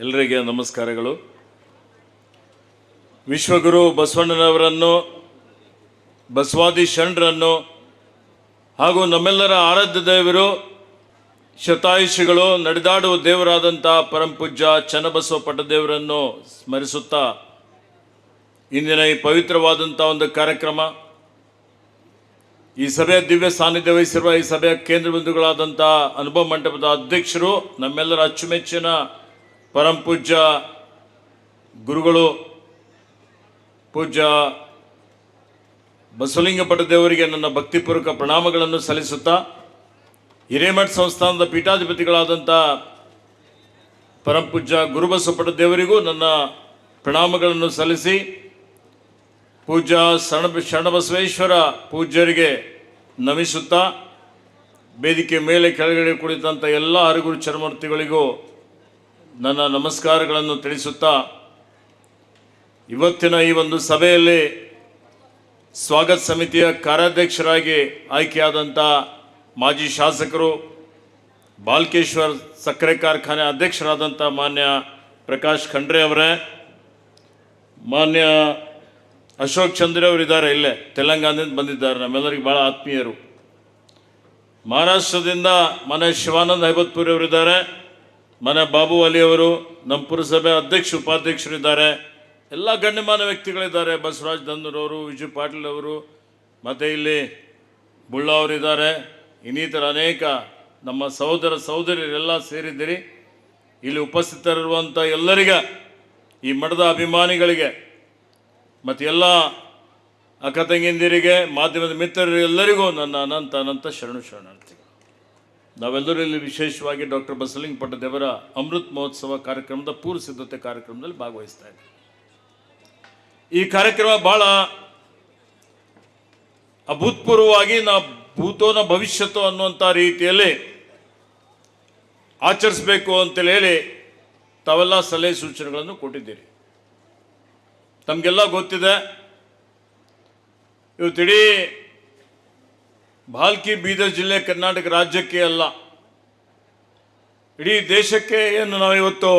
ಎಲ್ಲರಿಗೆ ನಮಸ್ಕಾರಗಳು. ವಿಶ್ವಗುರು ಬಸವಣ್ಣನವರನ್ನು, ಬಸವಾದಿ ಶರಣರನ್ನು, ಹಾಗೂ ನಮ್ಮೆಲ್ಲರ ಆರಾಧ್ಯ ದೇವರು, ಶತಾಯುಷಿಗಳು, ನಡೆದಾಡುವ ದೇವರಾದಂಥ ಪರಮಪೂಜ್ಯ ಚನ್ನಬಸವ ಪಟ್ಟದೇವರನ್ನು ಸ್ಮರಿಸುತ್ತಾ, ಇಂದಿನ ಈ ಪವಿತ್ರವಾದಂಥ ಒಂದು ಕಾರ್ಯಕ್ರಮ, ಈ ಸಭೆಯ ದಿವ್ಯ ಸಾನ್ನಿಧ್ಯ ವಹಿಸಿರುವ ಈ ಸಭೆಯ ಕೇಂದ್ರ ಬಿಂದುಗಳಾದಂಥ ಅನುಭವ ಮಂಟಪದ ಅಧ್ಯಕ್ಷರು, ನಮ್ಮೆಲ್ಲರ ಅಚ್ಚುಮೆಚ್ಚಿನ ಪರಂ ಪೂಜ್ಯ ಗುರುಗಳು, ಪೂಜ್ಯ ಬಸವಲಿಂಗ ದೇವರಿಗೆ ನನ್ನ ಭಕ್ತಿಪೂರ್ವಕ ಪ್ರಣಾಮಗಳನ್ನು ಸಲ್ಲಿಸುತ್ತಾ ಹಿರೇಮಠ ಸಂಸ್ಥಾನದ ಪೀಠಾಧಿಪತಿಗಳಾದಂಥ ಪರಂ ಪೂಜ್ಯ ಗುರುಬಸವ ದೇವರಿಗೂ ನನ್ನ ಪ್ರಣಾಮಗಳನ್ನು ಸಲ್ಲಿಸಿ ಪೂಜ್ಯ ಶರಣ ಶರಣಬಸವೇಶ್ವರ ಪೂಜ್ಯರಿಗೆ ನಮಿಸುತ್ತಾ ವೇದಿಕೆ ಮೇಲೆ ಕೆಳಗಡೆ ಕುಳಿತಂಥ ಎಲ್ಲ ಹರಿಗುರು ಚರಮೂರ್ತಿಗಳಿಗೂ ನನ್ನ ನಮಸ್ಕಾರಗಳನ್ನು ತಿಳಿಸುತ್ತಾ ಇವತ್ತಿನ ಈ ಒಂದು ಸಭೆಯಲ್ಲಿ ಸ್ವಾಗತ ಸಮಿತಿಯ ಕಾರ್ಯಾಧ್ಯಕ್ಷರಾಗಿ ಆಯ್ಕೆಯಾದಂಥ ಮಾಜಿ ಶಾಸಕರು ಬಾಲ್ಕೇಶ್ವರ್ ಸಕ್ಕರೆ ಕಾರ್ಖಾನೆ ಅಧ್ಯಕ್ಷರಾದಂಥ ಮಾನ್ಯ ಪ್ರಕಾಶ್ ಖಂಡ್ರೆ ಅವರೇ, ಮಾನ್ಯ ಅಶೋಕ್ ಚಂದ್ರ ಅವರು ಇದ್ದಾರೆ ಇಲ್ಲೇ, ತೆಲಂಗಾಣದಿಂದ ಬಂದಿದ್ದಾರೆ, ನಮ್ಮೆಲ್ಲರಿಗೆ ಭಾಳ ಆತ್ಮೀಯರು. ಮಹಾರಾಷ್ಟ್ರದಿಂದ ಮನೆ ಶಿವಾನಂದ್ ಹೈಬತ್ಪುರಿ ಅವರಿದ್ದಾರೆ ಮನೆ ಬಾಬು ಅಲಿ ಅವರು ನಮ್ಮ ಪುರಸಭೆ ಅಧ್ಯಕ್ಷ ಉಪಾಧ್ಯಕ್ಷರಿದ್ದಾರೆ. ಎಲ್ಲ ಗಣ್ಯಮಾನ ವ್ಯಕ್ತಿಗಳಿದ್ದಾರೆ. ಬಸವರಾಜ್ ದಂದೂರವರು ವಿಜಯ್ ಪಾಟೀಲ್ ಅವರು, ಮತ್ತು ಇಲ್ಲಿ ಬುಳ್ಳ ಅವರಿದ್ದಾರೆ. ಇನ್ನಿತರ ಅನೇಕ ನಮ್ಮ ಸಹೋದರ ಸಹೋದರಿಯರೆಲ್ಲ ಸೇರಿದ್ದೀರಿ. ಇಲ್ಲಿ ಉಪಸ್ಥಿತರಿರುವಂಥ ಎಲ್ಲರಿಗೆ ಈ ಮಠದ ಅಭಿಮಾನಿಗಳಿಗೆ, ಮತ್ತು ಎಲ್ಲ ಅಕ್ಕ ತಂಗಿಂದಿರಿಗೆ ಮಾಧ್ಯಮದ ಮಿತ್ರರು ಎಲ್ಲರಿಗೂ ನನ್ನ ಅನಂತ ಅನಂತ ಶರಣು ಶರಣಾರ್ಥಿಗಳು. ನಾವೆಲ್ಲರೂ ಇಲ್ಲಿ ವಿಶೇಷವಾಗಿ ಡಾಕ್ಟರ್ ಬಸವಲಿಂಗ ಪಟ್ಟದೇವರ ಅಮೃತ್ ಮಹೋತ್ಸವ ಕಾರ್ಯಕ್ರಮದ ಪೂರ್ವ ಸಿದ್ಧತೆ ಕಾರ್ಯಕ್ರಮದಲ್ಲಿ ಭಾಗವಹಿಸ್ತಾ ಇದ್ದೀವಿ ಈ ಕಾರ್ಯಕ್ರಮ ಬಹಳ ಅಭೂತಪೂರ್ವವಾಗಿ ನಾ ಭೂತೋನ ಭವಿಷ್ಯತೋ ಅನ್ನುವಂಥ ರೀತಿಯಲ್ಲಿ ಆಚರಿಸಬೇಕು ಅಂತೇಳಿ ಹೇಳಿ ತಾವೆಲ್ಲ ಸಲಹೆ ಸೂಚನೆಗಳನ್ನು ಕೊಟ್ಟಿದ್ದೀರಿ. ತಮಗೆಲ್ಲ ಗೊತ್ತಿದೆ ಇವತ್ತಿಡೀ ಭಾಲ್ಕಿ ಬೀದರ್ ಜಿಲ್ಲೆ ಕರ್ನಾಟಕ ರಾಜ್ಯಕ್ಕೆ ಅಲ್ಲ. ಇಡೀ ದೇಶಕ್ಕೆ ಏನು ನಾವು ಇವತ್ತು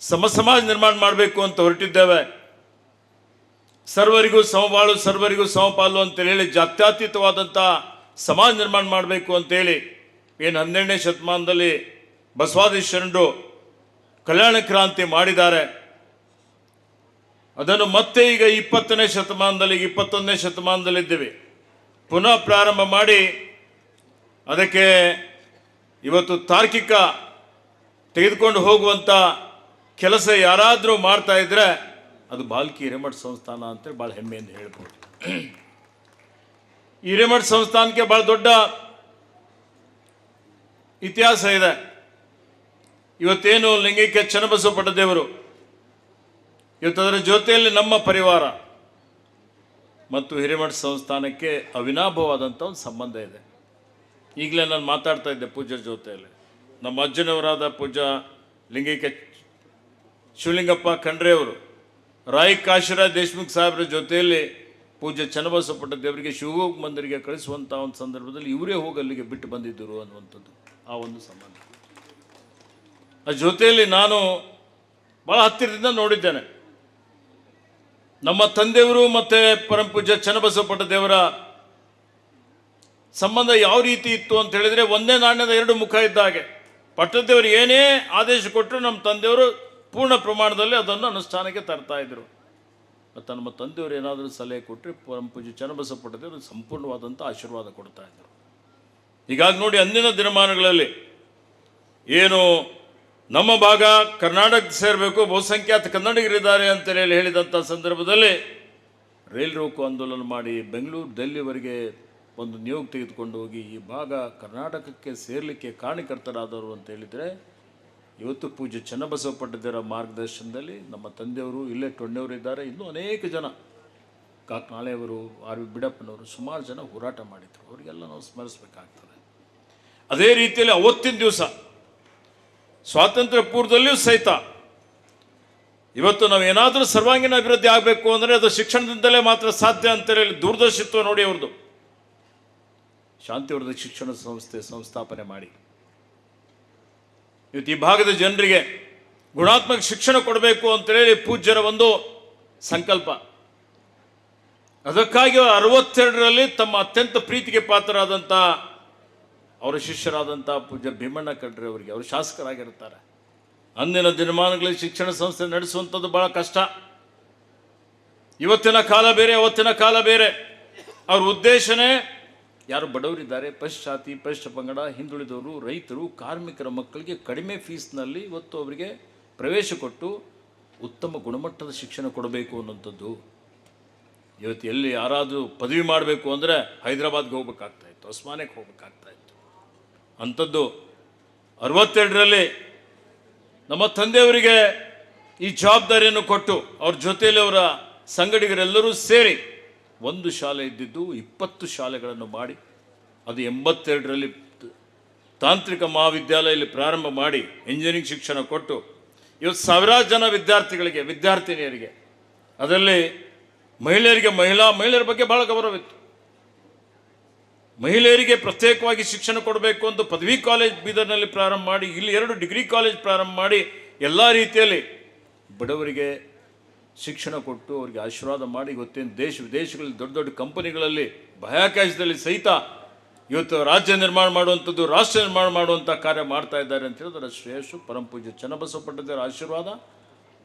ಸಮ ಸಮಾಜ ನಿರ್ಮಾಣ ಮಾಡಬೇಕು ಅಂತ ಹೊರಟಿದ್ದೇವೆ. ಸರ್ವರಿಗೂ ಸಮಬಾಳು, ಸರ್ವರಿಗೂ ಸಮಪಾಲು ಅಂತೇಳಿ ಹೇಳಿ ಜಾತ್ಯತೀತವಾದಂಥ ಸಮಾಜ ನಿರ್ಮಾಣ ಮಾಡಬೇಕು ಅಂತೇಳಿ ಏನು ಹನ್ನೆರಡನೇ ಶತಮಾನದಲ್ಲಿ ಬಸವಾದಿ ಶರಣರು ಕಲ್ಯಾಣ ಕ್ರಾಂತಿ ಮಾಡಿದ್ದಾರೆ. ಅದನ್ನು ಮತ್ತೆ ಈಗ ಇಪ್ಪತ್ತನೇ ಶತಮಾನದಲ್ಲಿ ಇಪ್ಪತ್ತೊಂದನೇ ಶತಮಾನದಲ್ಲಿದ್ದೀವಿ. ಪುನಃ ಪ್ರಾರಂಭ ಮಾಡಿ ಅದಕ್ಕೆ ಇವತ್ತು ತಾರ್ಕಿಕ ತೆಗೆದುಕೊಂಡು ಹೋಗುವಂಥ ಕೆಲಸ ಯಾರಾದರೂ ಮಾಡ್ತಾ ಇದ್ರೆ ಅದು ಬಾಲ್ಕಿ ಹಿರೇಮಠ ಸಂಸ್ಥಾನ ಅಂತೇಳಿ ಭಾಳ ಹೆಮ್ಮೆಯಿಂದ ಹೇಳ್ಬೋದು. ಹಿರೇಮಠ ಸಂಸ್ಥಾನಕ್ಕೆ ಭಾಳ ದೊಡ್ಡ ಇತಿಹಾಸ ಇದೆ. ಇವತ್ತೇನು ಲಿಂಗೈಕ್ಯ ಚನ್ನಬಸವ ಪಟ್ಟದೇವರು ಇವತ್ತು ಜೊತೆಯಲ್ಲಿ ನಮ್ಮ ಪರಿವಾರ. ಮತ್ತು ಹಿರೇಮಠ ಸಂಸ್ಥಾನಕ್ಕೆ ಅವಿನಾಭವಾದಂಥ ಒಂದು ಸಂಬಂಧ ಇದೆ. ಈಗಲೇ ನಾನು ಮಾತಾಡ್ತಾ ಇದ್ದೆ ಪೂಜ್ಯರ ಜೊತೆಯಲ್ಲಿ. ನಮ್ಮ ಅಜ್ಜನವರಾದ ಪೂಜಾ ಲಿಂಗಿಕ ಶಿವಲಿಂಗಪ್ಪ ಖಂಡ್ರೆಯವರು ರಾಯ್ ಕಾಶಿರಾಜ್ ದೇಶ್ಮುಖ್ ಸಾಹೇಬ್ರ ಜೊತೆಯಲ್ಲಿ ಪೂಜ್ಯ ಚನ್ನಬಸಪಟ್ಟ ದೇವರಿಗೆ ಶಿವಗೋಗ ಮಂದಿರಿಗೆ ಕಳಿಸುವಂಥ ಒಂದು ಸಂದರ್ಭದಲ್ಲಿ ಇವರೇ ಹೋಗಿ ಅಲ್ಲಿಗೆ ಬಿಟ್ಟು ಬಂದಿದ್ದರು ಅನ್ನುವಂಥದ್ದು ಆ ಒಂದು ಸಂಬಂಧ. ಆ ಜೊತೆಯಲ್ಲಿ ನಾನು ಭಾಳ ಹತ್ತಿರದಿಂದ ನೋಡಿದ್ದೇನೆ. ನಮ್ಮ ತಂದೆಯವರು ಮತ್ತು ಪರಮಪೂಜ್ಯ ಚನ್ನಬಸವಪಟ್ಟ ದೇವರ ಸಂಬಂಧ ಯಾವ ರೀತಿ ಇತ್ತು ಅಂತ ಹೇಳಿದರೆ ಒಂದೇ ನಾಣ್ಯದ ಎರಡು ಮುಖ ಇದ್ದ ಹಾಗೆ. ಪಟ್ಟದೇವರು ಏನೇ ಆದೇಶ ಕೊಟ್ಟರು ನಮ್ಮ ತಂದೆಯವರು ಪೂರ್ಣ ಪ್ರಮಾಣದಲ್ಲಿ ಅದನ್ನು ಅನುಷ್ಠಾನಕ್ಕೆ ತರ್ತಾ ಇದ್ದರು ಮತ್ತು ನಮ್ಮ ತಂದೆಯವರು ಏನಾದರೂ ಸಲಹೆ ಕೊಟ್ಟರೆ ಪರಮಪೂಜ್ಯ ಚನ್ನಬಸವ ಪಟ್ಟದೇವರು ಸಂಪೂರ್ಣವಾದಂಥ ಆಶೀರ್ವಾದ ಕೊಡ್ತಾ ಇದ್ದರು ಹೀಗಾಗಿ ನೋಡಿ ಅಂದಿನ ದಿನಮಾನಗಳಲ್ಲಿ ಏನು ನಮ್ಮ ಭಾಗ ಕರ್ನಾಟಕ ಸೇರಬೇಕು, ಬಹುಸಂಖ್ಯಾತ ಕನ್ನಡಿಗರಿದ್ದಾರೆ ಅಂತ ಹೇಳಿ ಹೇಳಿದಂಥ ಸಂದರ್ಭದಲ್ಲಿ ರೈಲ್ ರೋಕು ಆಂದೋಲನ ಮಾಡಿ ಬೆಂಗಳೂರು ಡೆಲ್ಲಿವರೆಗೆ ಒಂದು ನಿಯೋಗ ತೆಗೆದುಕೊಂಡು ಹೋಗಿ ಈ ಭಾಗ ಕರ್ನಾಟಕಕ್ಕೆ ಸೇರಲಿಕ್ಕೆ ಕಾರಣಕರ್ತರಾದವರು ಅಂತ ಹೇಳಿದರೆ, ಇವತ್ತು ಪೂಜೆ ಚನ್ನಬಸವ ಪಟ್ಟದರ ಮಾರ್ಗದರ್ಶನದಲ್ಲಿ ನಮ್ಮ ತಂದೆಯವರು, ಇಲ್ಲೇ ಟೊಣ್ಣೆಯವರು ಇದ್ದಾರೆ, ಇನ್ನೂ ಅನೇಕ ಜನ. ಕಾಕ್ನಾಳೆಯವರು, ಆರ್ ವಿ ಬಿಡಪ್ಪನವರು ಸುಮಾರು ಜನ ಹೋರಾಟ ಮಾಡಿದರು. ಅವರಿಗೆಲ್ಲ ನಾವು ಸ್ಮರಿಸಬೇಕಾಗ್ತದೆ. ಅದೇ ರೀತಿಯಲ್ಲಿ ಅವತ್ತಿನ ದಿವಸ ಸ್ವಾತಂತ್ರ್ಯ ಪೂರ್ವದಲ್ಲಿಯೂ ಸಹಿತ. ಇವತ್ತು ನಾವು ಏನಾದರೂ ಸರ್ವಾಂಗೀಣ ಅಭಿವೃದ್ಧಿ ಆಗಬೇಕು ಅಂದರೆ ಅದು ಶಿಕ್ಷಣದಿಂದಲೇ ಮಾತ್ರ ಸಾಧ್ಯ ಅಂತೇಳಿ ದೂರದರ್ಶಿತ್ವ ನೋಡಿ ಅವ್ರದ್ದು ಶಾಂತಿವರ್ಧಕ ಶಿಕ್ಷಣ ಸಂಸ್ಥೆ ಸಂಸ್ಥಾಪನೆ ಮಾಡಿ. ಇವತ್ತು ಈ ಭಾಗದ ಜನರಿಗೆ ಗುಣಾತ್ಮಕ ಶಿಕ್ಷಣ ಕೊಡಬೇಕು ಅಂತೇಳಿ ಪೂಜ್ಯರ ಒಂದು ಸಂಕಲ್ಪ. ಅದಕ್ಕಾಗಿ ಅರವತ್ತೆರಡರಲ್ಲಿ ತಮ್ಮ ಅತ್ಯಂತ ಪ್ರೀತಿಗೆ ಪಾತ್ರರಾದಂಥ ಅವರ ಶಿಷ್ಯರಾದಂಥ ಪೂಜ್ಯ ಭೀಮಣ್ಣ ಕಡ್ರಿ ಅವರಿಗೆ, ಅವರು ಶಾಸಕರಾಗಿರ್ತಾರೆ ಅಂದಿನ ದಿನಮಾನಗಳಲ್ಲಿ ಶಿಕ್ಷಣ ಸಂಸ್ಥೆ ನಡೆಸುವಂಥದ್ದು ಬಹಳ ಕಷ್ಟ. ಇವತ್ತಿನ ಕಾಲ ಬೇರೆ, ಅವತ್ತಿನ ಕಾಲ ಬೇರೆ. ಅವ್ರ ಉದ್ದೇಶನೇ ಯಾರು ಬಡವರಿದ್ದಾರೆ ಪಶ್ಚಾತಿ ಪಶ್ಚ ಪಂಗಡ, ಹಿಂದುಳಿದವರು, ರೈತರು, ಕಾರ್ಮಿಕರ ಮಕ್ಕಳಿಗೆ ಕಡಿಮೆ ಫೀಸ್ನಲ್ಲಿ ಇವತ್ತು ಅವರಿಗೆ ಪ್ರವೇಶ ಕೊಟ್ಟು ಉತ್ತಮ ಗುಣಮಟ್ಟದ ಶಿಕ್ಷಣ ಕೊಡಬೇಕು ಅನ್ನೋಂಥದ್ದು ಇವತ್ತು ಎಲ್ಲಿ ಯಾರಾದರೂ ಪದವಿ ಮಾಡಬೇಕು ಅಂದರೆ ಹೈದರಾಬಾದ್ಗೆ ಹೋಗ್ಬೇಕಾಗ್ತಾಯಿತ್ತು ಇತ್ತು ಹೋಗ್ಬೇಕಾಗ್ತಾಯಿತ್ತು ಅಂಥದ್ದು ಅರವತ್ತೆರಡರಲ್ಲಿ ನಮ್ಮ ತಂದೆಯವರಿಗೆ ಈ ಜವಾಬ್ದಾರಿಯನ್ನು ಕೊಟ್ಟು ಅವ್ರ ಜೊತೆಯಲ್ಲಿ ಅವರ ಸಂಗಡಿಗರೆಲ್ಲರೂ ಸೇರಿ ಒಂದು ಶಾಲೆ ಇದ್ದಿದ್ದು ಇಪ್ಪತ್ತು ಶಾಲೆಗಳನ್ನು ಮಾಡಿ, ಅದು ಎಂಬತ್ತೆರಡರಲ್ಲಿ ತಾಂತ್ರಿಕ ಮಹಾವಿದ್ಯಾಲಯದಲ್ಲಿ ಪ್ರಾರಂಭ ಮಾಡಿ ಇಂಜಿನಿಯರಿಂಗ್ ಶಿಕ್ಷಣ ಕೊಟ್ಟು, ಇವತ್ತು ಸಾವಿರಾರು ಜನ ವಿದ್ಯಾರ್ಥಿಗಳಿಗೆ, ವಿದ್ಯಾರ್ಥಿನಿಯರಿಗೆ, ಅದರಲ್ಲಿ ಮಹಿಳೆಯರಿಗೆ ಮಹಿಳಾ ಮಹಿಳೆಯರ ಬಗ್ಗೆ ಭಾಳ ಗೌರವಿತ್ತು ಮಹಿಳೆಯರಿಗೆ ಪ್ರತ್ಯೇಕವಾಗಿ ಶಿಕ್ಷಣ ಕೊಡಬೇಕು ಅಂತ ಪದವಿ ಕಾಲೇಜ್ ಬೀದರ್ನಲ್ಲಿ ಪ್ರಾರಂಭ ಮಾಡಿ, ಇಲ್ಲಿ ಎರಡು ಡಿಗ್ರಿ ಕಾಲೇಜ್ ಪ್ರಾರಂಭ ಮಾಡಿ ಎಲ್ಲ ರೀತಿಯಲ್ಲಿ ಬಡವರಿಗೆ ಶಿಕ್ಷಣ ಕೊಟ್ಟು ಅವರಿಗೆ ಆಶೀರ್ವಾದ ಮಾಡಿ, ಇವತ್ತಿನ ದೇಶ ವಿದೇಶಗಳಲ್ಲಿ ದೊಡ್ಡ ದೊಡ್ಡ ಕಂಪನಿಗಳಲ್ಲಿ ಬಾಹ್ಯಾಕಾಶದಲ್ಲಿ ಸಹಿತ ಇವತ್ತು ರಾಜ್ಯ ನಿರ್ಮಾಣ ಮಾಡುವಂಥದ್ದು, ರಾಷ್ಟ್ರ ನಿರ್ಮಾಣ ಮಾಡುವಂಥ ಕಾರ್ಯ ಮಾಡ್ತಾ ಇದ್ದಾರೆ ಅಂತ ಹೇಳಿದ್ರೆ ಶ್ರೇಯಸ್ಸು ಪರಮ ಪೂಜ್ಯ ಚನ್ನಬಸವ ಪಟ್ಟದೇವರ ಆಶೀರ್ವಾದ,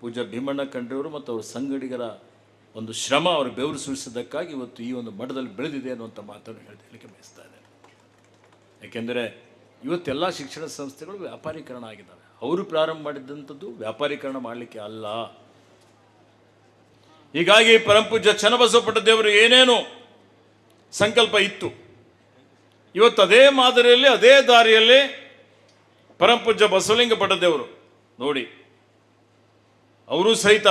ಪೂಜ್ಯ ಭೀಮಣ್ಣ ಕಂಡ್ರಿಯವರು ಮತ್ತು ಅವರ ಸಂಗಡಿಗರ ಒಂದು ಶ್ರಮ ಅವರು ಬೆವರು ಸುರಿಸಿದ್ದಕ್ಕಾಗಿ ಇವತ್ತು ಈ ಒಂದು ಮಠದಲ್ಲಿ ಬೆಳೆದಿದೆ ಅನ್ನುವಂಥ ಮಾತನ್ನು ಹೇಳಲಿಕ್ಕೆ ಬಯಸ್ತಾ ಇದೆ ಯಾಕೆಂದರೆ ಇವತ್ತೆಲ್ಲ ಶಿಕ್ಷಣ ಸಂಸ್ಥೆಗಳು ವ್ಯಾಪಾರೀಕರಣ ಆಗಿದ್ದಾವೆ. ಅವರು ಪ್ರಾರಂಭ ಮಾಡಿದಂಥದ್ದು ವ್ಯಾಪಾರೀಕರಣ ಮಾಡಲಿಕ್ಕೆ ಅಲ್ಲ. ಹೀಗಾಗಿ ಪರಮಪೂಜ್ಯ ಚನ್ನಬಸವಪಟ್ಟ ಪಟ್ಟದೇವರು ಏನೇನು ಸಂಕಲ್ಪ ಇತ್ತು. ಇವತ್ತು ಅದೇ ಮಾದರಿಯಲ್ಲಿ, ಅದೇ ದಾರಿಯಲ್ಲಿ ಪರಮಪೂಜ್ಯ ಬಸವಲಿಂಗ ಪಟ್ಟದೇವರು ನೋಡಿ, ಅವರು ಸಹಿತ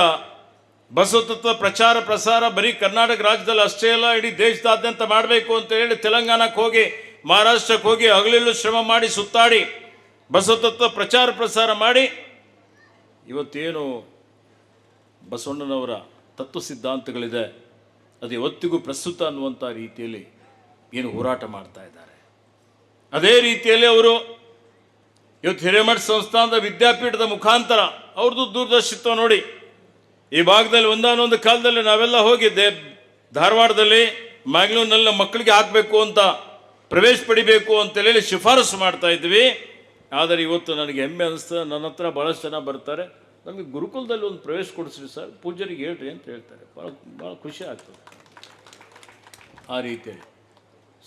ಬಸವ ತತ್ವ ಪ್ರಚಾರ ಪ್ರಸಾರ ಬರೀ ಕರ್ನಾಟಕ ರಾಜ್ಯದಲ್ಲಿ ಅಷ್ಟೇ ಅಲ್ಲ, ಇಡೀ ದೇಶದಾದ್ಯಂತ ಮಾಡಬೇಕು ಅಂತ ಹೇಳಿ ತೆಲಂಗಾಣಕ್ಕೆ ಹೋಗಿ, ಮಹಾರಾಷ್ಟ್ರಕ್ಕೆ ಹೋಗಿ ಹಗಲಿಲ್ಲೂ ಶ್ರಮ ಮಾಡಿ, ಸುತ್ತಾಡಿ ಬಸವ ತತ್ವ ಪ್ರಚಾರ ಪ್ರಸಾರ ಮಾಡಿ, ಇವತ್ತೇನು ಬಸವಣ್ಣನವರ ತತ್ವ ಸಿದ್ಧಾಂತಗಳಿದೆ, ಅದು ಇವತ್ತಿಗೂ ಪ್ರಸ್ತುತ ಅನ್ನುವಂಥ ರೀತಿಯಲ್ಲಿ ಏನು ಹೋರಾಟ ಮಾಡ್ತಾ ಇದ್ದಾರೆ. ಅದೇ ರೀತಿಯಲ್ಲಿ ಅವರು ಇವತ್ತು ಹಿರೇಮಠ ಸಂಸ್ಥಾನದ ವಿದ್ಯಾಪೀಠದ ಮುಖಾಂತರ ಅವ್ರದ್ದು ದೂರದರ್ಶಿತ್ವ ನೋಡಿ ಈ ಭಾಗದಲ್ಲಿ ಒಂದಾನೊಂದು ಕಾಲದಲ್ಲಿ ನಾವೆಲ್ಲ ಹೋಗಿದ್ದೆ, ಧಾರವಾಡದಲ್ಲಿ ಮ್ಯಾಂಗ್ಳೂರ್ನಲ್ಲಿ ಮಕ್ಕಳಿಗೆ ಹಾಕಬೇಕು ಅಂತ ಪ್ರವೇಶ ಪಡಿಬೇಕು ಅಂತ ಹೇಳಿ ಶಿಫಾರಸು ಮಾಡ್ತಾ ಇದ್ವಿ. ಆದರೆ ಇವತ್ತು ನನಗೆ ಹೆಮ್ಮೆ ಅನಿಸ್ತದೆ ನನ್ನ ಹತ್ರ ಭಾಳಷ್ಟು ಜನ ಬರ್ತಾರೆ. ನಮಗೆ ಗುರುಕುಲದಲ್ಲಿ ಒಂದು ಪ್ರವೇಶ ಕೊಡಿಸ್ರಿ ಸರ್ ಪೂಜರಿಗೆ ಹೇಳ್ರಿ ಅಂತ ಹೇಳ್ತಾರೆ. ಭಾಳ ಭಾಳ ಖುಷಿ ಆಗ್ತದೆ. ಆ ರೀತಿಯಲ್ಲಿ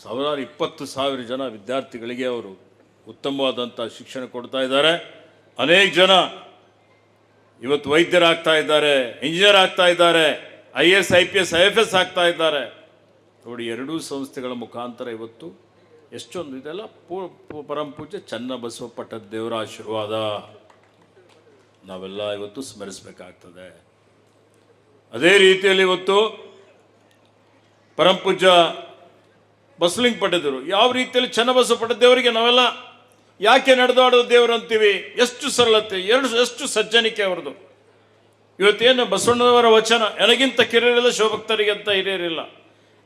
ಸಾವಿರಾರು ಇಪ್ಪತ್ತು ಸಾವಿರ ಜನ ವಿದ್ಯಾರ್ಥಿಗಳಿಗೆ ಅವರು ಉತ್ತಮವಾದಂಥ ಶಿಕ್ಷಣ ಕೊಡ್ತಾ ಇದ್ದಾರೆ. ಅನೇಕ ಜನ ಇವತ್ತು ವೈದ್ಯರಾಗ್ತಾ ಇದ್ದಾರೆ ಇಂಜಿನಿಯರ್ ಆಗ್ತಾ ಇದ್ದಾರೆ, I S, I P S, I F S ಆಗ್ತಾ ಇದ್ದಾರೆ. ನೋಡಿ, ಎರಡೂ ಸಂಸ್ಥೆಗಳ ಮುಖಾಂತರ ಇವತ್ತು ಎಷ್ಟೊಂದು ಇದೆಲ್ಲ ಪೂ ಪರಂಪೂಜೆ ಪರಮ ಪೂಜ್ಯ ಚನ್ನ ಬಸವ ಪಟ್ಟದ ದೇವರ ಆಶೀರ್ವಾದ. ನಾವೆಲ್ಲ ಇವತ್ತು ಸ್ಮರಿಸಬೇಕಾಗ್ತದೆ. ಅದೇ ರೀತಿಯಲ್ಲಿ ಇವತ್ತು ಪರಂಪೂಜ ಬಸಲಿಂಗ್ ಪಡೆದರು ಯಾವ ರೀತಿಯಲ್ಲಿ ಚನ್ನಬಸವ ದೇವರಿಗೆ ನಾವೆಲ್ಲ ಯಾಕೆ ನಡೆದಾಡೋ ದೇವರು ಅಂತೀವಿ? ಎಷ್ಟು ಸರಳತೆ, ಎರಡು, ಎಷ್ಟು ಸಜ್ಜನಿಕೆ ಅವರದು ಇವತ್ತೇನು ಬಸವಣ್ಣನವರ ವಚನ ನನಗಿಂತ ಕಿರಿಯರಿಲ್ಲ ಶಿವಭಕ್ತರಿಗೆ ಅಂತ ಹಿರಿಯರಿಲ್ಲ.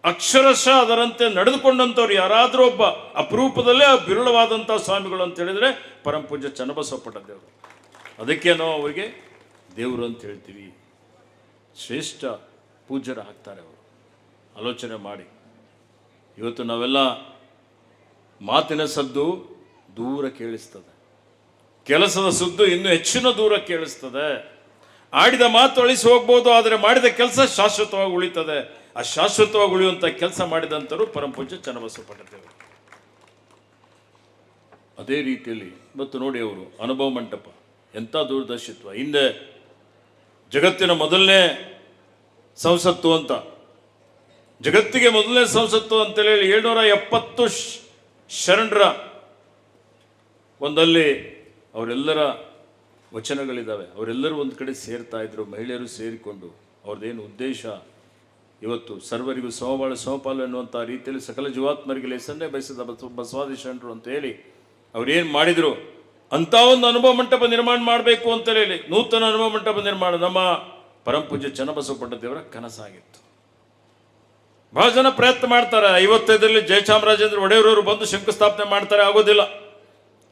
ಅಕ್ಷರಶಃ ಅದರಂತೆ ನಡೆದುಕೊಂಡಂಥವ್ರು ಯಾರಾದರೂ ಒಬ್ಬ ಅಪರೂಪದಲ್ಲೇ ಬಿರುಳವಾದಂಥ ಸ್ವಾಮಿಗಳು ಅಂತ ಹೇಳಿದರೆ ಪರಮ ಪೂಜ್ಯ ದೇವರು. ಅದಕ್ಕೇನೋ ಅವರಿಗೆ ದೇವರು ಅಂತ ಹೇಳ್ತೀವಿ. ಶ್ರೇಷ್ಠ ಪೂಜ್ಯರು ಹಾಕ್ತಾರೆ ಅವರು. ಆಲೋಚನೆ ಮಾಡಿ. ಇವತ್ತು ನಾವೆಲ್ಲ ಮಾತಿನ ಸದ್ದು ದೂರ ಕೇಳಿಸ್ತದೆ. ಕೆಲಸದ ಸುದ್ದು ಇನ್ನೂ ಹೆಚ್ಚಿನ ದೂರ ಕೇಳಿಸ್ತದೆ. ಆಡಿದ ಮಾತು ಅಳಿಸಿ ಹೋಗ್ಬೋದು, ಆದರೆ ಮಾಡಿದ ಕೆಲಸ ಶಾಶ್ವತವಾಗಿ ಉಳಿತದೆ. ಆ ಶಾಶ್ವತವಾಗಿ ಉಳಿಯುವಂಥ ಕೆಲಸ ಮಾಡಿದಂಥರು ಪರಮಪೂಜ್ಯ ಚನ್ನಬಸವಪಟ್ಟದೇವರು ಅದೇ ರೀತಿಯಲ್ಲಿ ಇವತ್ತು ನೋಡಿ ಅವರು, ಅನುಭವ ಮಂಟಪ, ಎಂಥ ದೂರದರ್ಶಿತ್ವ. ಹಿಂದೆ ಜಗತ್ತಿನ ಮೊದಲನೇ ಸಂಸತ್ತು ಅಂತ. ಜಗತ್ತಿಗೆ ಮೊದಲನೇ ಸಂಸತ್ತು ಅಂತೇಳಿ ಏಳ್ನೂರ ಎಪ್ಪತ್ತು ಶರಣರ ಒಂದಲ್ಲಿ ಅವರೆಲ್ಲರ ವಚನಗಳಿದ್ದಾವೆ ಅವರೆಲ್ಲರೂ ಒಂದು ಕಡೆ ಸೇರ್ತಾ ಇದ್ದರು ಮಹಿಳೆಯರು ಸೇರಿಕೊಂಡು. ಅವ್ರದ್ದೇನು ಉದ್ದೇಶ? ಇವತ್ತು ಸರ್ವರಿಗೂ ಸಮಬಾಳ ಸಮಪಾಲು ಎನ್ನುವಂಥ ರೀತಿಯಲ್ಲಿ ಸಕಲ ಜೀವಾತ್ಮರಿಗೆ ಲೇಸನ್ನೇ ಬಯಸಿದ ಬಸವ ಬಸವಾದಿ ಅಂತ ಹೇಳಿ ಅವ್ರೇನು ಮಾಡಿದರು? ಅಂಥ ಒಂದು ಅನುಭವ ಮಂಟಪ ನಿರ್ಮಾಣ ಮಾಡಬೇಕು ಅಂತ ಹೇಳಿ ನೂತನ ಅನುಭವ ಮಂಟಪ ನಿರ್ಮಾಣ. ನಮ್ಮ ಪರಮ ಪೂಜ್ಯ ಚನ್ನಬಸವ ಪಟ್ಟದೇವರ ಕನಸಾಗಿತ್ತು. ಬಹಳ ಜನ ಪ್ರಯತ್ನ ಮಾಡ್ತಾರೆ. ಐವತ್ತೈದರಲ್ಲಿ ಜಯಚಾಮರಾಜೇಂದ್ರ ಒಡೆಯರವರು ಬಂದು ಶಂಕುಸ್ಥಾಪನೆ ಮಾಡ್ತಾರೆ, ಆಗೋದಿಲ್ಲ.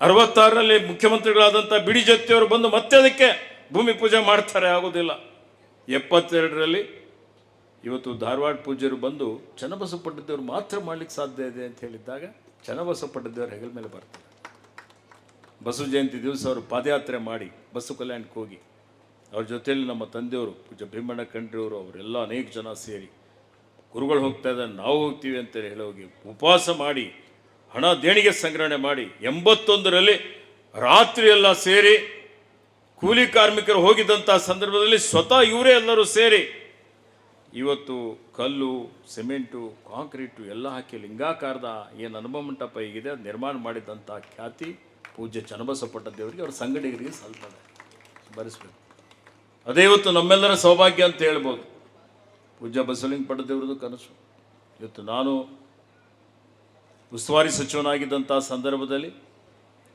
ಅರವತ್ತಾರರಲ್ಲಿ ಮುಖ್ಯಮಂತ್ರಿಗಳಾದಂಥ ಬಿಡಿ ಜೊತೆಯವರು ಬಂದು ಮತ್ತೆ ಅದಕ್ಕೆ ಭೂಮಿ ಪೂಜೆ ಮಾಡ್ತಾರೆ, ಆಗೋದಿಲ್ಲ. ಎಪ್ಪತ್ತೆರಡರಲ್ಲಿ ಇವತ್ತು ಧಾರವಾಡ ಪೂಜ್ಯರು ಬಂದು ಚನ್ನಬಸವ ಪಟ್ಟದೇವರು ಮಾತ್ರ ಮಾಡ್ಲಿಕ್ಕೆ ಸಾಧ್ಯ ಇದೆ ಅಂತ ಹೇಳಿದ್ದಾಗ ಚನ್ನಬಸವ ಪಟ್ಟದೇವರು ಹೆಗಲ ಮೇಲೆ ಬರ್ತಾರೆ. ಬಸವ ಜಯಂತಿ ದಿವಸ ಅವರು ಪಾದಯಾತ್ರೆ ಮಾಡಿ ಬಸವ ಕಲ್ಯಾಣಕ್ಕೆ ಹೋಗಿ. ಅವ್ರ ಜೊತೆಯಲ್ಲಿ ನಮ್ಮ ತಂದೆಯವರು ಪೂಜ್ಯ ಭೀಮಣ್ಣ ಕಂಡ್ರಿಯವರು ಅವರೆಲ್ಲ ಅನೇಕ ಜನ ಸೇರಿ ಗುರುಗಳು ಹೋಗ್ತಾ ಇದ್ದಾರೆ, ನಾವು ಹೋಗ್ತೀವಿ ಅಂತ ಹೇಳೋಗಿ ಉಪವಾಸ ಮಾಡಿ ಹಣ ದೇಣಿಗೆ ಸಂಗ್ರಹಣೆ ಮಾಡಿ ಎಂಬತ್ತೊಂದರಲ್ಲಿ ರಾತ್ರಿ ಎಲ್ಲ ಸೇರಿ ಕೂಲಿ ಕಾರ್ಮಿಕರು ಹೋಗಿದ್ದಂಥ ಸಂದರ್ಭದಲ್ಲಿ ಸ್ವತಃ ಇವರೇ ಎಲ್ಲರೂ ಸೇರಿ ಇವತ್ತು ಕಲ್ಲು, ಸಿಮೆಂಟು, ಕಾಂಕ್ರೀಟು ಎಲ್ಲ ಹಾಕಿ ಲಿಂಗಾಕಾರದ ಏನು ಅನುಭವ ಮಂಟಪ ಈಗಿದೆ ಅದು ನಿರ್ಮಾಣ ಮಾಡಿದಂಥ ಖ್ಯಾತಿ ಪೂಜ್ಯ ಚನ್ನಬಸಪಟ್ಟ ದೇವರಿಗೆ, ಅವರ ಸಂಗಡಿಗರಿಗೆ ಸಲ್ತದೆ. ಬರೆಸ್ಬೇಕು ಅದೇ ಇವತ್ತು ನಮ್ಮೆಲ್ಲರ ಸೌಭಾಗ್ಯ ಅಂತ ಹೇಳ್ಬೋದು. ಪೂಜ್ಯ ಬಸವಲಿಂಗ ಪಟ್ಟದೇವ್ರದ್ದು ಕನಸು. ಇವತ್ತು ನಾನು ಉಸ್ತುವಾರಿ ಸಚಿವನಾಗಿದ್ದಂಥ ಸಂದರ್ಭದಲ್ಲಿ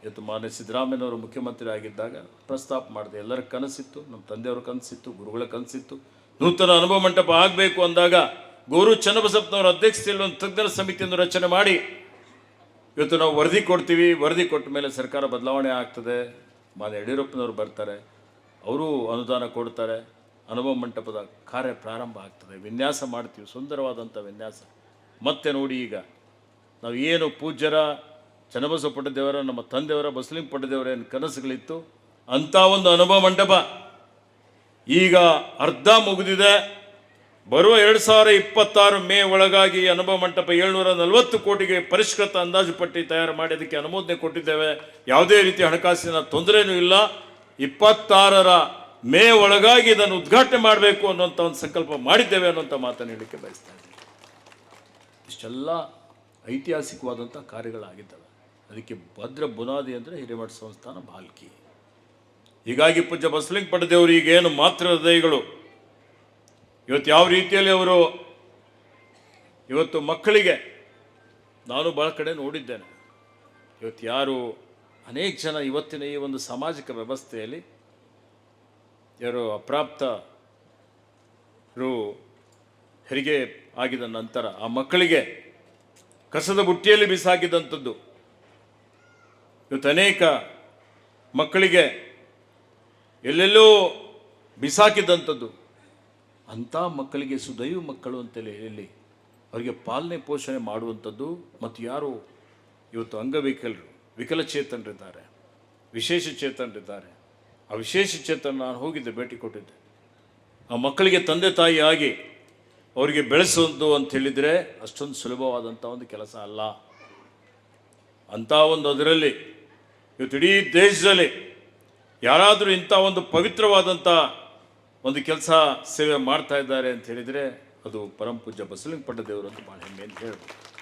ಇವತ್ತು ಮಾನ್ಯ ಸಿದ್ದರಾಮಯ್ಯನವರು ಮುಖ್ಯಮಂತ್ರಿ ಆಗಿದ್ದಾಗ ಪ್ರಸ್ತಾಪ ಮಾಡಿದೆ ಎಲ್ಲರ ಕನಸಿತ್ತು, ನಮ್ಮ ತಂದೆಯವ್ರ ಕನಸಿತ್ತು, ಗುರುಗಳ ಕನಸಿತ್ತು. ನೂತನ ಅನುಭವ ಮಂಟಪ ಆಗಬೇಕು ಅಂದಾಗ ಗೌರವ ಚನ್ನಬಸಪ್ಪನವರ ಅಧ್ಯಕ್ಷತೆಯಲ್ಲಿ ಒಂದು ತಜ್ಞರ ಸಮಿತಿಯನ್ನು ರಚನೆ ಮಾಡಿ ಇವತ್ತು ನಾವು ವರದಿ ಕೊಡ್ತೀವಿ. ವರದಿ ಕೊಟ್ಟ ಮೇಲೆ ಸರ್ಕಾರ ಬದಲಾವಣೆ ಆಗ್ತದೆ. ಮಾನ್ಯ ಯಡಿಯೂರಪ್ಪನವರು ಬರ್ತಾರೆ. ಅವರು ಅನುದಾನ ಕೊಡ್ತಾರೆ. ಅನುಭವ ಮಂಟಪದ ಕಾರ್ಯ ಪ್ರಾರಂಭ ಆಗ್ತದೆ. ವಿನ್ಯಾಸ ಮಾಡ್ತೀವಿ. ಸುಂದರವಾದಂಥ ವಿನ್ಯಾಸ. ಮತ್ತೆ ನೋಡಿ ಈಗ ನಾವು ಏನು ಪೂಜ್ಯರ, ಚನ್ನಬಸವ ಪಟ್ಟದೇವರ, ನಮ್ಮ ತಂದೆಯವರ ಬಸಲಿಂಗ ಪಟ್ಟದೇವರ ಏನು ಕನಸುಗಳಿತ್ತು, ಅಂಥ ಒಂದು ಅನುಭವ ಮಂಟಪ. ಈಗ ಅರ್ಧ ಮುಗಿದಿದೆ. ಬರುವ ಎರಡು ಸಾವಿರ ಇಪ್ಪತ್ತಾರು ಮೇ ಒಳಗಾಗಿ ಅನುಭವ ಮಂಟಪ ಏಳ್ನೂರ ನಲವತ್ತು ಕೋಟಿಗೆ ಪರಿಷ್ಕೃತ ಅಂದಾಜು ಪಟ್ಟಿ ತಯಾರು ಮಾಡಿ ಅದಕ್ಕೆ ಅನುಮೋದನೆ ಕೊಟ್ಟಿದ್ದೇವೆ. ಯಾವುದೇ ರೀತಿ ಹಣಕಾಸಿನ ತೊಂದರೆಯೂ ಇಲ್ಲ. ಇಪ್ಪತ್ತಾರರ ಮೇ ಒಳಗಾಗಿ ಇದನ್ನು ಉದ್ಘಾಟನೆ ಮಾಡಬೇಕು ಅನ್ನುವಂಥ ಒಂದು ಸಂಕಲ್ಪ ಮಾಡಿದ್ದೇವೆ ಅನ್ನುವಂಥ ಮಾತನ್ನು ಹೇಳಲಿಕ್ಕೆ ಬಯಸ್ತಾ ಇದ್ದೀನಿ. ಇಷ್ಟೆಲ್ಲ ಐತಿಹಾಸಿಕವಾದಂಥ ಕಾರ್ಯಗಳಾಗಿದ್ದಾವೆ. ಅದಕ್ಕೆ ಭದ್ರ ಬುನಾದಿ ಅಂದರೆ ಹಿರೇಮಠ ಸಂಸ್ಥಾನ ಬಾಲ್ಕಿ. ಹೀಗಾಗಿ ಪೂಜ್ಯ ಬಸಲಿಂಗ ಪಡೆದೇವರು ಈಗೇನು ಮಾತ್ರ ಹೃದಯಗಳು. ಇವತ್ತು ಯಾವ ರೀತಿಯಲ್ಲಿ ಅವರು ಇವತ್ತು ಮಕ್ಕಳಿಗೆ ನಾನು ಭಾಳ ಕಡೆ ನೋಡಿದ್ದೇನೆ. ಇವತ್ತು ಯಾರು ಅನೇಕ ಜನ ಇವತ್ತಿನ ಈ ಒಂದು ಸಾಮಾಜಿಕ ವ್ಯವಸ್ಥೆಯಲ್ಲಿ ಯಾರು ಅಪ್ರಾಪ್ತರು ಹೆರಿಗೆ ಆಗಿದ ನಂತರ ಆ ಮಕ್ಕಳಿಗೆ ಕಸದ ಬುಟ್ಟಿಯಲ್ಲಿ ಬಿಸಾಕಿದಂಥದ್ದು. ಇವತ್ತು ಅನೇಕ ಮಕ್ಕಳಿಗೆ ಎಲ್ಲೆಲ್ಲೋ ಬಿಸಾಕಿದಂಥದ್ದು. ಅಂಥ ಮಕ್ಕಳಿಗೆ ಸುದೈವ ಮಕ್ಕಳು ಅಂತೇಳಿ ಹೇಳಿ ಅವರಿಗೆ ಪಾಲನೆ ಪೋಷಣೆ ಮಾಡುವಂಥದ್ದು ಮತ್ತು ಯಾರು ಇವತ್ತು ಅಂಗವಿಕಲರು, ವಿಕಲಚೇತನರಿದ್ದಾರೆ, ವಿಶೇಷ ಚೇತನರಿದ್ದಾರೆ. ಆ ವಿಶೇಷ ಚೇತನ ನಾನು ಹೋಗಿದ್ದೆ, ಭೇಟಿ ಕೊಟ್ಟಿದ್ದೆ. ಆ ಮಕ್ಕಳಿಗೆ ತಂದೆ ತಾಯಿ ಆಗಿ ಅವರಿಗೆ ಬೆಳೆಸೋದು ಅಂತ ಹೇಳಿದರೆ ಅಷ್ಟೊಂದು ಸುಲಭವಾದಂಥ ಒಂದು ಕೆಲಸ ಅಲ್ಲ. ಅಂಥ ಒಂದು ಅದರಲ್ಲಿ, ಇವತ್ತು ಇಡೀ ದೇಶದಲ್ಲಿ ಯಾರಾದರೂ ಇಂಥ ಒಂದು ಪವಿತ್ರವಾದಂಥ ಒಂದು ಕೆಲಸ ಸೇವೆ ಮಾಡ್ತಾ ಇದ್ದಾರೆ ಅಂತ ಹೇಳಿದರೆ ಅದು ಪರಮ ಪೂಜ್ಯ ದೇವರು ಅಂತ ಭಾಳ ಹೆಮ್ಮೆ ಅಂತ ಹೇಳ್ಬೋದು.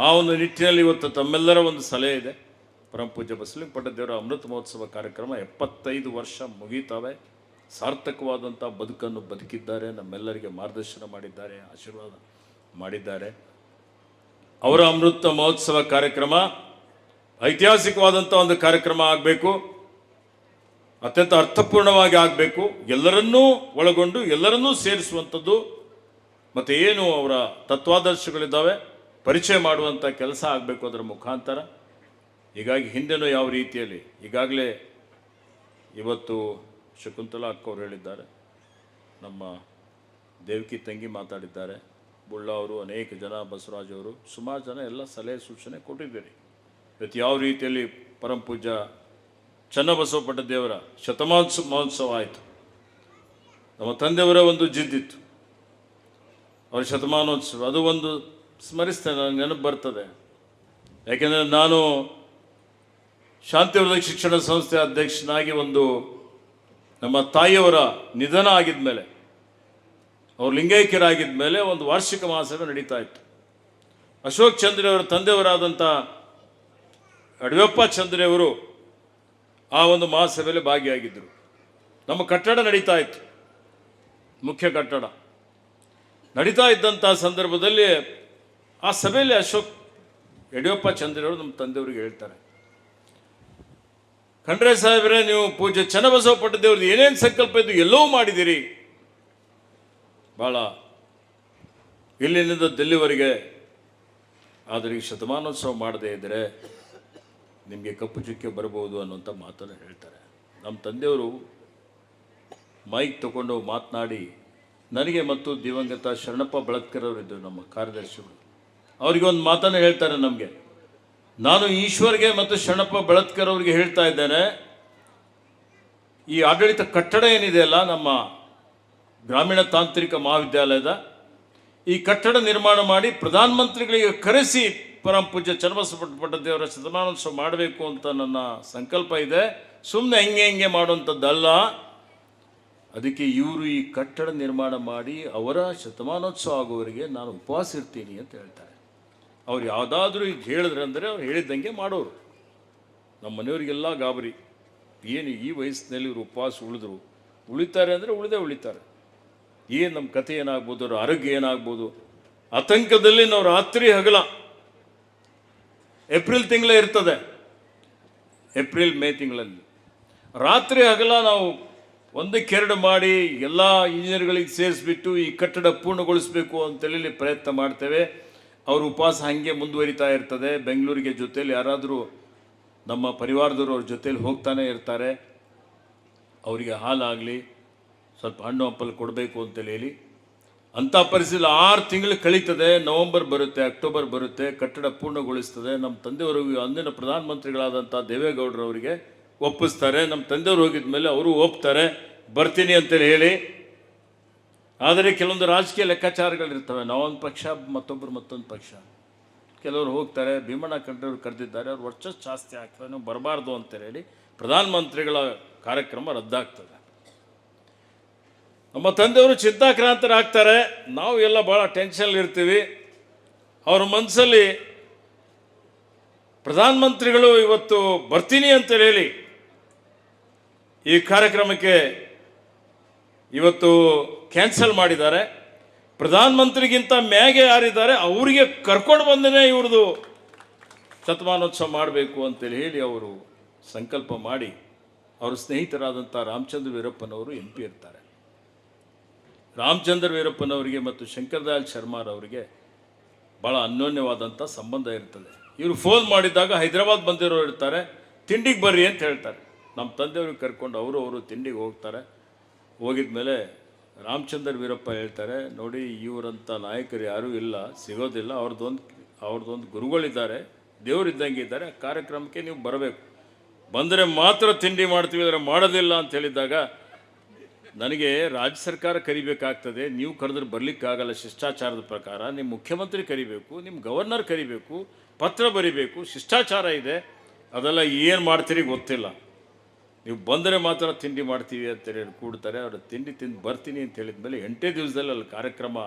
ಆ ಒಂದು ನಿಟ್ಟಿನಲ್ಲಿ ಇವತ್ತು ತಮ್ಮೆಲ್ಲರ ಒಂದು ಸಲಹೆ ಇದೆ. ಪರಮ ಪೂಜ್ಯ ದೇವರ ಅಮೃತ ಮಹೋತ್ಸವ ಕಾರ್ಯಕ್ರಮ ಎಪ್ಪತ್ತೈದು ವರ್ಷ ಮುಗೀತಾವೆ. ಸಾರ್ಥಕವಾದಂಥ ಬದುಕನ್ನು ಬದುಕಿದ್ದಾರೆ, ನಮ್ಮೆಲ್ಲರಿಗೆ ಮಾರ್ಗದರ್ಶನ ಮಾಡಿದ್ದಾರೆ, ಆಶೀರ್ವಾದ ಮಾಡಿದ್ದಾರೆ. ಅವರ ಅಮೃತ ಮಹೋತ್ಸವ ಕಾರ್ಯಕ್ರಮ ಐತಿಹಾಸಿಕವಾದಂಥ ಒಂದು ಕಾರ್ಯಕ್ರಮ ಆಗಬೇಕು, ಅತ್ಯಂತ ಅರ್ಥಪೂರ್ಣವಾಗಿ ಆಗಬೇಕು, ಎಲ್ಲರನ್ನೂ ಒಳಗೊಂಡು ಎಲ್ಲರನ್ನೂ ಸೇರಿಸುವಂಥದ್ದು, ಮತ್ತು ಏನು ಅವರ ತತ್ವಾದರ್ಶಗಳಿದ್ದಾವೆ, ಪರಿಚಯ ಮಾಡುವಂಥ ಕೆಲಸ ಆಗಬೇಕು ಅದರ ಮುಖಾಂತರ. ಹೀಗಾಗಿ ಹಿಂದೆನೂ ಯಾವ ರೀತಿಯಲ್ಲಿ ಈಗಾಗಲೇ ಇವತ್ತು ಶಕುಂತಲಾ ಅವರು ಹೇಳಿದ್ದಾರೆ. ನಮ್ಮ ದೇವಕಿ ತಂಗಿ ಮಾತಾಡಿದ್ದಾರೆ. ಬುಳ್ಳ ಅವರು, ಅನೇಕ ಜನ, ಬಸವರಾಜ್ ಅವರು, ಸುಮಾರು ಜನ ಎಲ್ಲ ಸಲಹೆ ಸೂಚನೆ ಕೊಟ್ಟಿದ್ದೀರಿ. ಇವತ್ತು ಯಾವ ರೀತಿಯಲ್ಲಿ ಪರಮ ಪೂಜ ಚನ್ನಬಸವ ಪಟ್ಟದೇವರ ಶತಮಾನೋತ್ಸವ ಮಹೋತ್ಸವ ಆಯಿತು. ನಮ್ಮ ತಂದೆಯವರ ಒಂದು ಜಿದ್ದಿತ್ತು. ಅವರ ಶತಮಾನೋತ್ಸವ, ಅದು ಒಂದು ಸ್ಮರಿಸ್ತೇನೆ ನನಗೆ ನೆನಪು ಬರ್ತದೆ. ಯಾಕೆಂದರೆ ನಾನು ಶಾಂತಿವರ್ಧಕ ಶಿಕ್ಷಣ ಸಂಸ್ಥೆ ಅಧ್ಯಕ್ಷನಾಗಿ ಒಂದು ನಮ್ಮ ತಾಯಿಯವರ ನಿಧನ ಆಗಿದ ಮೇಲೆ ಅವರು ಲಿಂಗೈಕ್ಯರಾಗಿದ್ದ ಮೇಲೆ ಒಂದು ವಾರ್ಷಿಕ ಮಹಾಸಭೆ ನಡೀತಾ ಇತ್ತು. ಅಶೋಕ್ ಚಂದ್ರೆಯವರ ತಂದೆಯವರಾದಂಥ ಅಡವಪ್ಪ ಚಂದ್ರೆಯವರು ಆ ಒಂದು ಮಹಾಸಭೆಯಲ್ಲಿ ಭಾಗಿಯಾಗಿದ್ದರು. ನಮ್ಮ ಕಟ್ಟಡ ನಡೀತಾ ಇತ್ತು, ಮುಖ್ಯ ಕಟ್ಟಡ. ನಡೀತಾ ಇದ್ದಂಥ ಸಂದರ್ಭದಲ್ಲಿ ಆ ಸಭೆಯಲ್ಲಿ ಅಶೋಕ್ ಯಡಿಯೂರಪ್ಪ ಚಂದ್ರೆಯವರು ನಮ್ಮ ತಂದೆಯವರಿಗೆ ಹೇಳ್ತಾರೆ. ಖಂಡ್ರೆ ಸಾಹೇಬ್ರೆ, ನೀವು ಪೂಜೆ ಚನ್ನಬಸವ ಪಟ್ಟದೇವ್ರದ್ದು ಏನೇನು ಸಂಕಲ್ಪ ಇದ್ದು ಎಲ್ಲವೂ ಮಾಡಿದ್ದೀರಿ ಭಾಳ ಇಲ್ಲಿನಿಂದ ದಿಲ್ಲಿವರೆಗೆ ಆದರೆ ಈ ಶತಮಾನೋತ್ಸವ ಮಾಡದೇ ಇದ್ದರೆ ನಿಮಗೆ ಕಪ್ಪು ಚುಕ್ಕೆ ಬರಬಹುದು ಅನ್ನುವಂಥ ಮಾತನ್ನು ಹೇಳ್ತಾರೆ. ನಮ್ಮ ತಂದೆಯವರು ಮೈಕ್ ತಗೊಂಡು ಮಾತನಾಡಿ, ನನಗೆ ಮತ್ತು ದಿವಂಗತ ಶರಣಪ್ಪ ಬಳತ್ಕರ್ ಅವರಿದ್ದರು ನಮ್ಮ ಕಾರ್ಯದರ್ಶಿಗಳು. ಅವರಿಗೆ ಒಂದು ಮಾತನ್ನು ಹೇಳ್ತಾರೆ ನಮಗೆ. ನಾನು ಈಶ್ವರ್ಗೆ ಮತ್ತು ಶರಣಪ್ಪ ಬೆಳತ್ಕರ್ ಅವರಿಗೆ ಹೇಳ್ತಾ ಇದ್ದೇನೆ, ಈ ಆಡಳಿತ ಕಟ್ಟಡ ಏನಿದೆಯಲ್ಲ ನಮ್ಮ ಗ್ರಾಮೀಣ ತಾಂತ್ರಿಕ ಮಹಾವಿದ್ಯಾಲಯದ, ಈ ಕಟ್ಟಡ ನಿರ್ಮಾಣ ಮಾಡಿ ಪ್ರಧಾನಮಂತ್ರಿಗಳಿಗೆ ಕರೆಸಿ ಪರಂ ಪೂಜ್ಯ ಚನ್ನಬಸವ ದೇವರ ಶತಮಾನೋತ್ಸವ ಮಾಡಬೇಕು ಅಂತ ನನ್ನ ಸಂಕಲ್ಪ ಇದೆ. ಸುಮ್ಮನೆ ಹೆಂಗೆ ಹೆಂಗೆ ಮಾಡುವಂಥದ್ದಲ್ಲ. ಅದಕ್ಕೆ ಇವರು ಈ ಕಟ್ಟಡ ನಿರ್ಮಾಣ ಮಾಡಿ ಅವರ ಶತಮಾನೋತ್ಸವ ಆಗುವವರಿಗೆ ನಾನು ಉಪವಾಸ ಇರ್ತೀನಿ ಅಂತ ಹೇಳ್ತಾರೆ ಅವ್ರು ಯಾವುದಾದ್ರೂ ಈಗ ಹೇಳಿದ್ರೆ ಅಂದರೆ ಅವ್ರು ಹೇಳಿದ್ದಂಗೆ ಮಾಡೋರು. ನಮ್ಮ ಮನೆಯವರಿಗೆಲ್ಲ ಗಾಬರಿ. ಏನು ಈ ವಯಸ್ಸಿನಲ್ಲಿ ಇವರು ಉಪವಾಸ ಉಳಿದ್ರು. ಉಳಿತಾರೆ ಅಂದರೆ ಉಳಿದೇ ಉಳಿತಾರೆ. ಏನು ನಮ್ಮ ಕಥೆ ಏನಾಗ್ಬೋದು, ಅವ್ರ ಆರೋಗ್ಯ ಏನಾಗ್ಬೋದು? ಆತಂಕದಲ್ಲಿ ನಾವು ರಾತ್ರಿ ಹಗಲ. ಏಪ್ರಿಲ್ ತಿಂಗಳೇ ಇರ್ತದೆ. ಏಪ್ರಿಲ್, ಮೇ ತಿಂಗಳಲ್ಲಿ. ರಾತ್ರಿ ಹಗಲ ನಾವು ಒಂದಕ್ಕೆರಡು ಮಾಡಿ ಎಲ್ಲ ಇಂಜಿನಿಯರ್ಗಳಿಗೆ ಸೇರಿಸ್ಬಿಟ್ಟು ಈ ಕಟ್ಟಡ ಪೂರ್ಣಗೊಳಿಸಬೇಕು ಅಂತೇಳಿ ಪ್ರಯತ್ನ ಮಾಡ್ತೇವೆ. ಅವ್ರ ಉಪವಾಸ ಹಾಗೆ ಮುಂದುವರಿತಾ ಇರ್ತದೆ. ಬೆಂಗಳೂರಿಗೆ ಜೊತೆಯಲ್ಲಿ ಯಾರಾದರೂ ನಮ್ಮ ಪರಿವಾರದವರು ಅವ್ರ ಜೊತೆಯಲ್ಲಿ ಹೋಗ್ತಾನೆ ಇರ್ತಾರೆ. ಅವರಿಗೆ ಹಾಲಾಗಲಿ, ಸ್ವಲ್ಪ ಹಣ್ಣು ಹಂಪಲು ಕೊಡಬೇಕು ಅಂತೇಳಿ ಹೇಳಿ. ಅಂಥ ಪರಿಸ್ಥಿತಿ ಆರು ತಿಂಗಳು ಕಳೀತದೆ. ನವೆಂಬರ್ ಬರುತ್ತೆ, ಅಕ್ಟೋಬರ್ ಬರುತ್ತೆ, ಕಟ್ಟಡ ಪೂರ್ಣಗೊಳಿಸ್ತದೆ. ನಮ್ಮ ತಂದೆಯವರು ಅಂದಿನ ಪ್ರಧಾನಮಂತ್ರಿಗಳಾದಂಥ ದೇವೇಗೌಡರವರಿಗೆ ಒಪ್ಪಿಸ್ತಾರೆ. ನಮ್ಮ ತಂದೆಯವರು ಹೋಗಿದ ಮೇಲೆ ಅವರು ಒಪ್ತಾರೆ. ಬರ್ತೀನಿ ಅಂತೇಳಿ ಹೇಳಿ. ಆದರೆ ಕೆಲವೊಂದು ರಾಜಕೀಯ ಲೆಕ್ಕಾಚಾರಗಳಿರ್ತವೆ. ನಾವೊಂದು ಪಕ್ಷ, ಮತ್ತೊಬ್ಬರು ಮತ್ತೊಂದು ಪಕ್ಷ. ಕೆಲವರು ಹೋಗ್ತಾರೆ, ಭೀಮಣ್ಣ ಕಂಡ್ರವ್ರು ಕರೆದಿದ್ದಾರೆ, ಅವ್ರು ವರ್ಚಸ್ ಜಾಸ್ತಿ ಆಗ್ತದೆ ನೀವು ಬರಬಾರ್ದು ಅಂತ ಹೇಳಿ ಪ್ರಧಾನಮಂತ್ರಿಗಳ ಕಾರ್ಯಕ್ರಮ ರದ್ದಾಗ್ತದೆ. ನಮ್ಮ ತಂದೆಯವರು ಚಿಂತಾಕ್ರಾಂತರಾಗ್ತಾರೆ. ನಾವು ಎಲ್ಲ ಭಾಳ ಟೆನ್ಷನ್ ಇರ್ತೀವಿ. ಅವ್ರ ಮನಸ್ಸಲ್ಲಿ ಪ್ರಧಾನಮಂತ್ರಿಗಳು ಇವತ್ತು ಬರ್ತೀನಿ ಅಂತ ಹೇಳಿ ಈ ಕಾರ್ಯಕ್ರಮಕ್ಕೆ ಇವತ್ತು ಕ್ಯಾನ್ಸಲ್ ಮಾಡಿದ್ದಾರೆ. ಪ್ರಧಾನಮಂತ್ರಿಗಿಂತ ಮ್ಯಾಗೆ ಯಾರಿದ್ದಾರೆ, ಅವರಿಗೆ ಕರ್ಕೊಂಡು ಬಂದೇ ಇವ್ರದ್ದು ಶತಮಾನೋತ್ಸವ ಮಾಡಬೇಕು ಅಂತೇಳಿ ಹೇಳಿ ಅವರು ಸಂಕಲ್ಪ ಮಾಡಿ. ಅವರ ಸ್ನೇಹಿತರಾದಂಥ ರಾಮಚಂದ್ರ ವೀರಪ್ಪನವರು ಎಂ ಪಿ ಇರ್ತಾರೆ. ರಾಮಚಂದ್ರ ವೀರಪ್ಪನವರಿಗೆ ಮತ್ತು ಶಂಕರದಾಯಲ್ ಶರ್ಮಾರವರಿಗೆ ಭಾಳ ಅನ್ಯೋನ್ಯವಾದಂಥ ಸಂಬಂಧ ಇರ್ತದೆ. ಇವರು ಫೋನ್ ಮಾಡಿದಾಗ ಹೈದರಾಬಾದ್ ಬಂದಿರೋರು ಇರ್ತಾರೆ, ತಿಂಡಿಗೆ ಬರ್ರಿ ಅಂತ ಹೇಳ್ತಾರೆ. ನಮ್ಮ ತಂದೆಯವ್ರಿಗೆ ಕರ್ಕೊಂಡು ಅವರು ಅವರು ತಿಂಡಿಗೆ ಹೋಗ್ತಾರೆ. ಹೋಗಿದ ಮೇಲೆ ರಾಮಚಂದ್ರ ವೀರಪ್ಪ ಹೇಳ್ತಾರೆ, ನೋಡಿ, ಇವರಂಥ ನಾಯಕರು ಯಾರೂ ಇಲ್ಲ, ಸಿಗೋದಿಲ್ಲ. ಅವ್ರದ್ದೊಂದು ಅವ್ರದ್ದೊಂದು ಗುರುಗಳಿದ್ದಾರೆ ದೇವರಿದ್ದಂಗೆ ಇದ್ದಾರೆ. ಕಾರ್ಯಕ್ರಮಕ್ಕೆ ನೀವು ಬರಬೇಕು. ಬಂದರೆ ಮಾತ್ರ ತಿಂಡಿ ಮಾಡ್ತೀವಿ ಅಂದರೆ ಮಾಡೋದಿಲ್ಲ ಅಂತ ಹೇಳಿದಾಗ ನನಗೆ ರಾಜ್ಯ ಸರ್ಕಾರ ಕರಿಬೇಕಾಗ್ತದೆ. ನೀವು ಕರೆದ್ರೆ ಬರಲಿಕ್ಕಾಗಲ್ಲ ಶಿಷ್ಟಾಚಾರದ ಪ್ರಕಾರ. ನಿಮ್ಮ ಮುಖ್ಯಮಂತ್ರಿ ಕರಿಬೇಕು ನಿಮ್ಮ ಗವರ್ನರ್ ಕರಿಬೇಕು, ಪತ್ರ ಬರಿಬೇಕು, ಶಿಷ್ಟಾಚಾರ ಇದೆ. ಅದೆಲ್ಲ ಏನು ಮಾಡ್ತೀರಿ ಗೊತ್ತಿಲ್ಲ. ನೀವು ಬಂದರೆ ಮಾತ್ರ ತಿಂಡಿ ಮಾಡ್ತೀವಿ ಅಂತೇಳಿ ಕೂಡ್ತಾರೆ. ಅವರು ತಿಂಡಿ ತಿಂದು ಬರ್ತೀನಿ ಅಂತ ಹೇಳಿದ ಮೇಲೆ ಎಂಟೇ ದಿವಸದಲ್ಲಿ ಅಲ್ಲಿ ಕಾರ್ಯಕ್ರಮ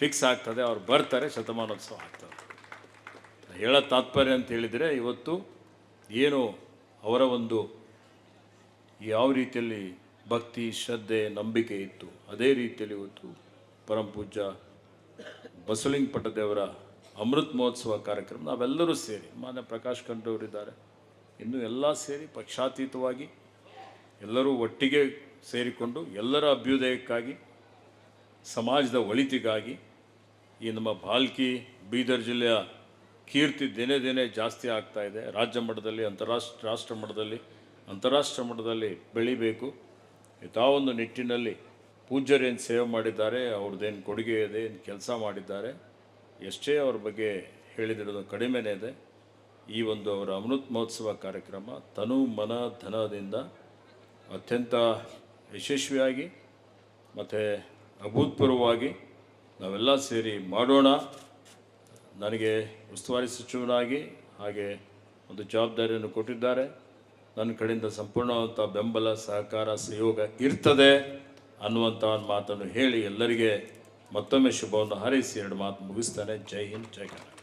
ಫಿಕ್ಸ್ ಆಗ್ತದೆ. ಅವ್ರು ಬರ್ತಾರೆ, ಶತಮಾನೋತ್ಸವ ಆಗ್ತದೆ. ಹೇಳೋ ತಾತ್ಪರ್ಯ ಅಂತ ಹೇಳಿದರೆ ಇವತ್ತು ಏನು ಅವರ ಒಂದು ಯಾವ ರೀತಿಯಲ್ಲಿ ಭಕ್ತಿ, ಶ್ರದ್ಧೆ, ನಂಬಿಕೆ ಇತ್ತು. ಅದೇ ರೀತಿಯಲ್ಲಿ ಇವತ್ತು ಪರಮ ಪೂಜ್ಯ ಬಸವಲಿಂಗ ಪಟ್ಟದೇವರ ಅಮೃತ್ ಮಹೋತ್ಸವ ಕಾರ್ಯಕ್ರಮ ನಾವೆಲ್ಲರೂ ಸೇರಿ, ಮಾನ್ಯ ಪ್ರಕಾಶ್ ಕಂಡ್ರವರಿದ್ದಾರೆ ಇನ್ನು ಎಲ್ಲ ಸೇರಿ ಪಕ್ಷಾತೀತವಾಗಿ ಎಲ್ಲರೂ ಒಟ್ಟಿಗೆ ಸೇರಿಕೊಂಡು ಎಲ್ಲರ ಅಭ್ಯುದಯಕ್ಕಾಗಿ, ಸಮಾಜದ ಒಳಿತಿಗಾಗಿ ಈ ನಮ್ಮ ಬಾಲ್ಕಿ ಬೀದರ್ ಜಿಲ್ಲೆಯ ಕೀರ್ತಿ ದಿನೇ ದಿನೇ ಜಾಸ್ತಿ ಆಗ್ತಾ ಇದೆ. ರಾಜ್ಯ ಮಟ್ಟದಲ್ಲಿ, ಅಂತಾರಾಷ್ಟ್ರ, ರಾಷ್ಟ್ರ ಮಟ್ಟದಲ್ಲಿ, ಅಂತಾರಾಷ್ಟ್ರ ಮಟ್ಟದಲ್ಲಿ ಬೆಳಿಬೇಕು. ಒಂದು ನಿಟ್ಟಿನಲ್ಲಿ ಪೂಜ್ಯರೇನು ಸೇವೆ ಮಾಡಿದ್ದಾರೆ. ಅವ್ರದ್ದೇನು ಕೊಡುಗೆ ಇದೆ, ಏನು ಕೆಲಸ ಮಾಡಿದ್ದಾರೆ, ಎಷ್ಟೇ ಅವ್ರ ಬಗ್ಗೆ ಹೇಳಿದಿರೋದು ಕಡಿಮೆನೇ ಇದೆ. ಈ ಒಂದು ಅವರ ಅಮೃತ್ ಮಹೋತ್ಸವ ಕಾರ್ಯಕ್ರಮ ತನು ಮನ ಧನದಿಂದ ಅತ್ಯಂತ ಯಶಸ್ವಿಯಾಗಿ ಮತ್ತು ಅಭೂತಪೂರ್ವವಾಗಿ ನಾವೆಲ್ಲ ಸೇರಿ ಮಾಡೋಣ. ನನಗೆ ಉಸ್ತುವಾರಿ ಸಚಿವನಾಗಿ ಹಾಗೆ ಒಂದು ಜವಾಬ್ದಾರಿಯನ್ನು ಕೊಟ್ಟಿದ್ದಾರೆ. ನನ್ನ ಕಡೆಯಿಂದ ಸಂಪೂರ್ಣವಂಥ ಬೆಂಬಲ, ಸಹಕಾರ, ಸಹಯೋಗ ಇರ್ತದೆ ಅನ್ನುವಂಥ ಮಾತನ್ನು ಹೇಳಿ ಎಲ್ಲರಿಗೆ ಮತ್ತೊಮ್ಮೆ ಶುಭವನ್ನು ಹಾರೈಸಿ. ಎರಡು ಮಾತು ಮುಗಿಸ್ತಾನೆ. ಜೈ ಹಿಂದ್, ಜೈ ಕನ್ನಡ